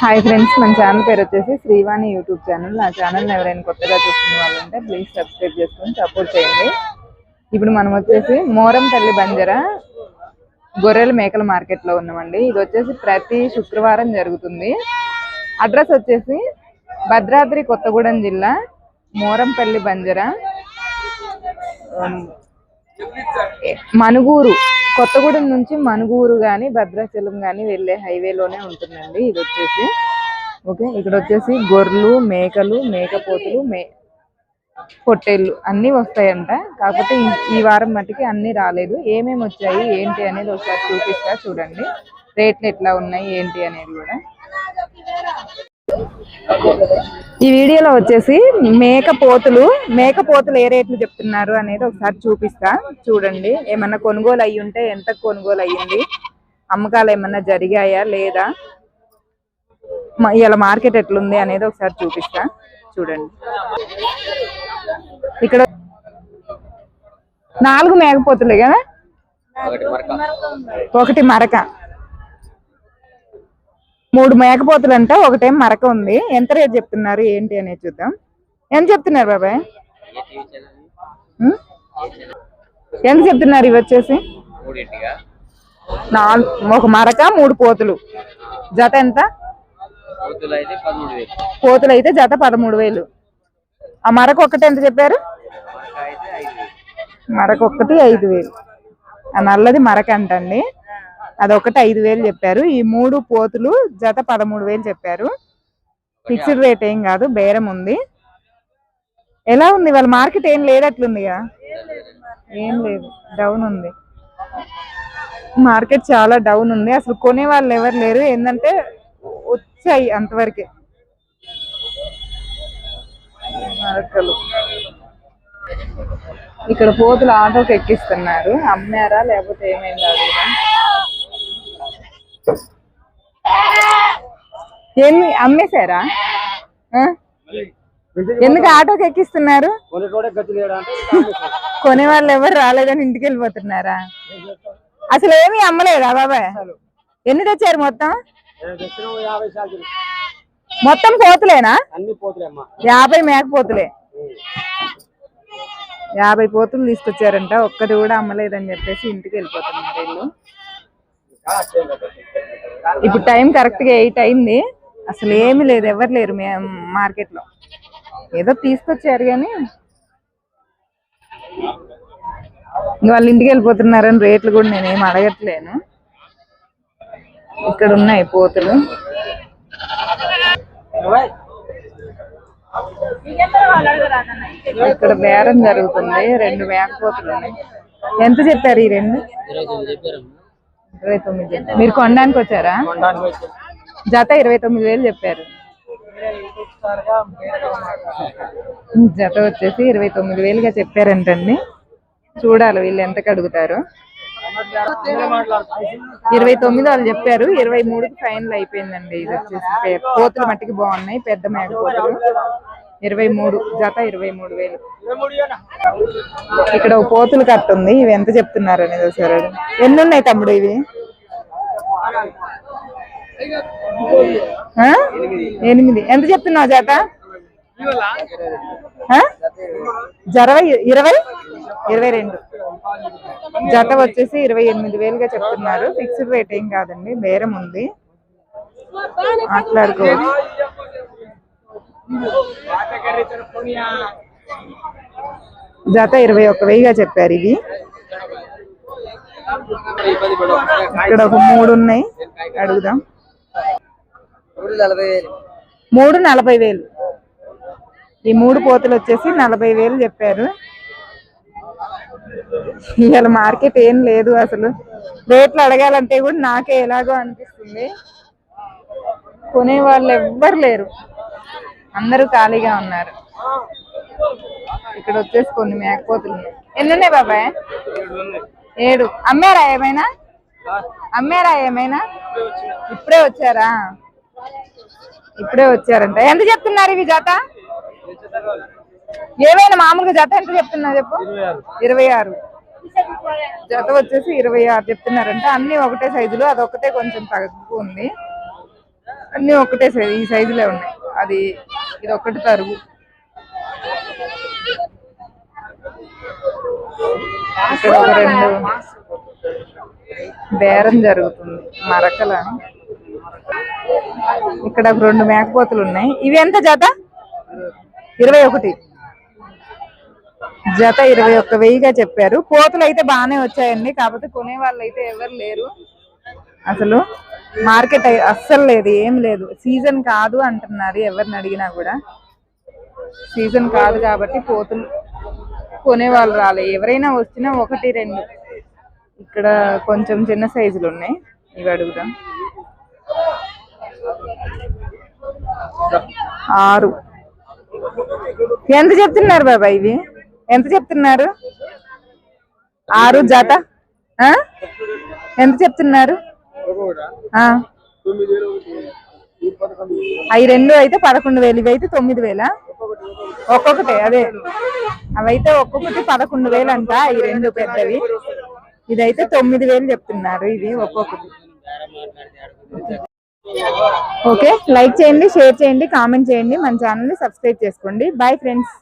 Hi friends మన channel పేరు వచ్చేసి శ్రీవాణి యూట్యూబ్ ఛానల్ నా ఛానల్ ఎవరైనా కొత్తగా చూస్తున్న వాళ్ళు ఉంటే ప్లీజ్ సబ్స్క్రైబ్ చేసుకొని సపోర్ట్ చేయండి. ఇప్పుడు మనం వచ్చేసి మోరం తల్లి బంజర గొర్రెల మేకల మార్కెట్లో ఉన్నామండి. ఇది వచ్చేసి ప్రతి శుక్రవారం జరుగుతుంది. అడ్రస్ వచ్చేసి భద్రాద్రి కొత్తగూడెం జిల్లా మోరంపల్లి బంజర మనుగూరు కొత్తగూడెం నుంచి మనుగూరు కానీ భద్రాచలం కానీ వెళ్ళే హైవేలోనే ఉంటుందండి ఇది వచ్చేసి. ఓకే ఇక్కడ వచ్చేసి గొర్రెలు మేకలు మేకపోతులు మే పొట్టేళ్ళు అన్నీ వస్తాయంట. కాకపోతే ఈ- వారం మట్టుకి అన్నీ రాలేదు. ఏమేమి వచ్చాయి ఏంటి అనేది ఒకసారి చూపిస్తా చూడండి. రేట్లు ఎట్లా ఉన్నాయి ఏంటి అనేది కూడా. ఈ వీడియోలో వచ్చేసి మేకపోతులు మేకపోతులు ఏ రేట్లు చెప్తున్నారు అనేది ఒకసారి చూపిస్తా. చూడండి ఏమన్నా కొనుగోలు అయ్యి ఉంటే ఎంత కొనుగోలు అయ్యింది? అమ్మకాలు ఏమన్నా జరిగాయా లేదా? ఇవాళ మార్కెట్ ఎట్లుంది అనేది ఒకసారి చూపిస్తా. చూడండి. ఇక్కడ నాలుగు మేకపోతులే కదా? ఒకటి మరక. మూడు మేకపోతులు అంట ఒకటేం మరక ఉంది. ఎంత రేట్ చెప్తున్నారు ఏంటి అనేది చూద్దాం. ఎంత చెప్తున్నారు బాబాయ్? ఎంత చెప్తున్నారు ఇవి వచ్చేసి? నాలుగు ఒక మరక మూడు పోతులు. జత ఎంత? అయితే పోతులు అయితే జత పదమూడు వేలు. ఆ మరక ఒక్కటి ఎంత చెప్పారు? ఐదు వేలు మరక ఒక్కటి ఐదు వేలు. ఆ నల్లది మరక అంటండి. అదొకటి ఐదు వేలు చెప్పారు. ఈ మూడు పోతులు జత పదమూడు వేలు చెప్పారు. ఫిక్స్డ్ రేట్ ఏం కాదు బేరం ఉంది. ఎలా ఉంది? వాళ్ళ మార్కెట్ ఏం లేదట్లుందిగా ఏం లేదు. డౌన్ ఉంది. మార్కెట్ చాలా డౌన్ ఉంది. అసలు కొనే వాళ్ళు ఎవరు లేరు. ఏంటంటే వచ్చాయి అంతవరకే. మరకలు ఇక్కడ పోతులు ఆటోకి ఎక్కిస్తున్నారు. అమ్మారా? లేకపోతే ఏమైంది అడుగుదాం ఏమి అమ్మేశారా? ఎందుకు ఆటోకి ఎక్కిస్తున్నారు? కొనే వాళ్ళు ఎవరు రాలేదని ఇంటికి వెళ్ళిపోతున్నారా? అసలు ఏమి అమ్మలేదా బాబాయ్? ఎన్ని తెచ్చారు మొత్తం? మొత్తం పోతులేనా? యాభై మేక యాభై మేకపోతులే యాభై పోతులు తీసుకొచ్చారంట ఒక్కటి కూడా అమ్మలేదని చెప్పేసి ఇంటికి వెళ్ళిపోతున్నారు వీళ్ళు ఇప్పుడు టైం కరెక్ట్గా ఎయిట్ అయింది. అసలు ఏమి లేదు ఎవరు లేరు మార్కెట్లో. ఏదో తీసుకొచ్చారు కానీ. వాళ్ళు ఇంటికి వెళ్ళిపోతున్నారని రేట్లు కూడా నేనేం అడగట్లేను. ఇక్కడ ఉన్నాయి పోతులు. ఇక్కడ బేరం జరుగుతుంది రెండు మేకపోతులు ఉన్నాయి. ఎంత చెప్పారు ఈ రెండు? ఇరవై తొమ్మిది మీరు కొనడానికి వచ్చారా? జత ఇరవై తొమ్మిది వేలు చెప్పారు. జత వచ్చేసి ఇరవై తొమ్మిది వేలుగా చెప్పారంటండి. చూడాలి వీళ్ళు ఎంతకు అడుగుతారు. ఇరవై తొమ్మిది వాళ్ళు చెప్పారు. ఇరవై మూడుకి ఫైనల్ అయిపోయిందండి. ఇది వచ్చేసి పోతులు మట్టికి బాగున్నాయి. పెద్ద మేక పోతులు ఇరవై మూడు జత ఇరవై మూడు వేలు. ఇక్కడ ఒక పోతులు కట్ట ఉంది. ఇవి ఎంత చెప్తున్నారు అనేది ఒకసారి. ఎన్ని ఉన్నాయి తమ్ముడు ఇవి? ఎనిమిది. ఎంత చెప్తున్నావు జత? జరవై ఇరవై? ఇరవై రెండు. జత వచ్చేసి ఇరవై ఎనిమిది వేలుగా చెప్తున్నారు. ఫిక్స్డ్ రేట్ ఏం కాదండి. బేరం ఉంది. మాట్లాడుకోవచ్చు జత ఇరవై ఒక్క వెయ్యిగా చెప్పారు ఇది. ఇక్కడ ఒక మూడు ఉన్నాయి. అడుగుదాం. మూడు నలభై వేలు. ఈ మూడు పోతులు వచ్చేసి నలభై వేలు చెప్పారు. ఇవాళ మార్కెట్ ఏం లేదు అసలు. రేట్లు అడగాలంటే కూడా నాకే ఎలాగో అనిపిస్తుంది. కొనే వాళ్ళు ఎవ్వరు లేరు. అందరూ ఖాళీగా ఉన్నారు. ఇక్కడ వచ్చేసి కొన్ని మేకపోతులు ఉన్నాయి. ఎన్ని ఉన్నాయి బాబాయ్? ఏడు. అమ్మారా ఏమైనా? అమ్మారా ఏమైనా? ఇప్పుడే వచ్చారా? ఇప్పుడే వచ్చారంట. ఎంత చెప్తున్నారు ఇవి జత? ఏమైనా మామూలుగా జత ఎంత చెప్తున్నారు చెప్పు? ఇరవై ఆరు. జత వచ్చేసి ఇరవై ఆరు చెప్తున్నారంట. అన్ని ఒకటే సైజులు అదొకటే కొంచెం తగ్గు ఉంది అన్ని ఒకటే సైజు ఈ సైజులే ఉన్నాయి. అది ఇది ఒకటి తరుగు. ఇక్కడ ఒక రెండు బేరం జరుగుతుంది మరకల ఇక్కడ ఒక రెండు మేకపోతులు ఉన్నాయి. ఇవి ఎంత జత? ఇరవై ఒకటి. జత ఇరవై ఒక్క వెయ్యిగా చెప్పారు. పోతులు అయితే బాగానే వచ్చాయండి కాకపోతే కొనే వాళ్ళు అయితే ఎవరు లేరు. అసలు మార్కెట్ అస్సలు లేదు ఏం లేదు. సీజన్ కాదు అంటున్నారు ఎవరిని అడిగినా కూడా. సీజన్ కాదు కాబట్టి పోతులు కొనే వాళ్ళు రాలే. ఎవరైనా వచ్చినా ఒకటి రెండు. ఇక్కడ కొంచెం చిన్న సైజులు ఉన్నాయి. ఇవి అడుగుదాం. ఆరు. ఎంత చెప్తున్నారు బాబాయ్ ఇవి? ఎంత చెప్తున్నారు? ఆరు జత? ఆ? ఎంత చెప్తున్నారు? అవి రెండు అయితే పదకొండు వేలు ఇవి అయితే తొమ్మిది వేలా? ఒక్కొక్కటి అదే. అవైతే ఒక్కొక్కటి పదకొండు వేలు అంట ఈ రెండు పెద్దవి. ఇదైతే తొమ్మిది వేలు చెప్తున్నారు ఇది ఒక్కొక్కటి. ఓకే లైక్ చేయండి షేర్ చేయండి కామెంట్ చేయండి మన ఛానల్ని సబ్స్క్రైబ్ చేసుకోండి. Bye friends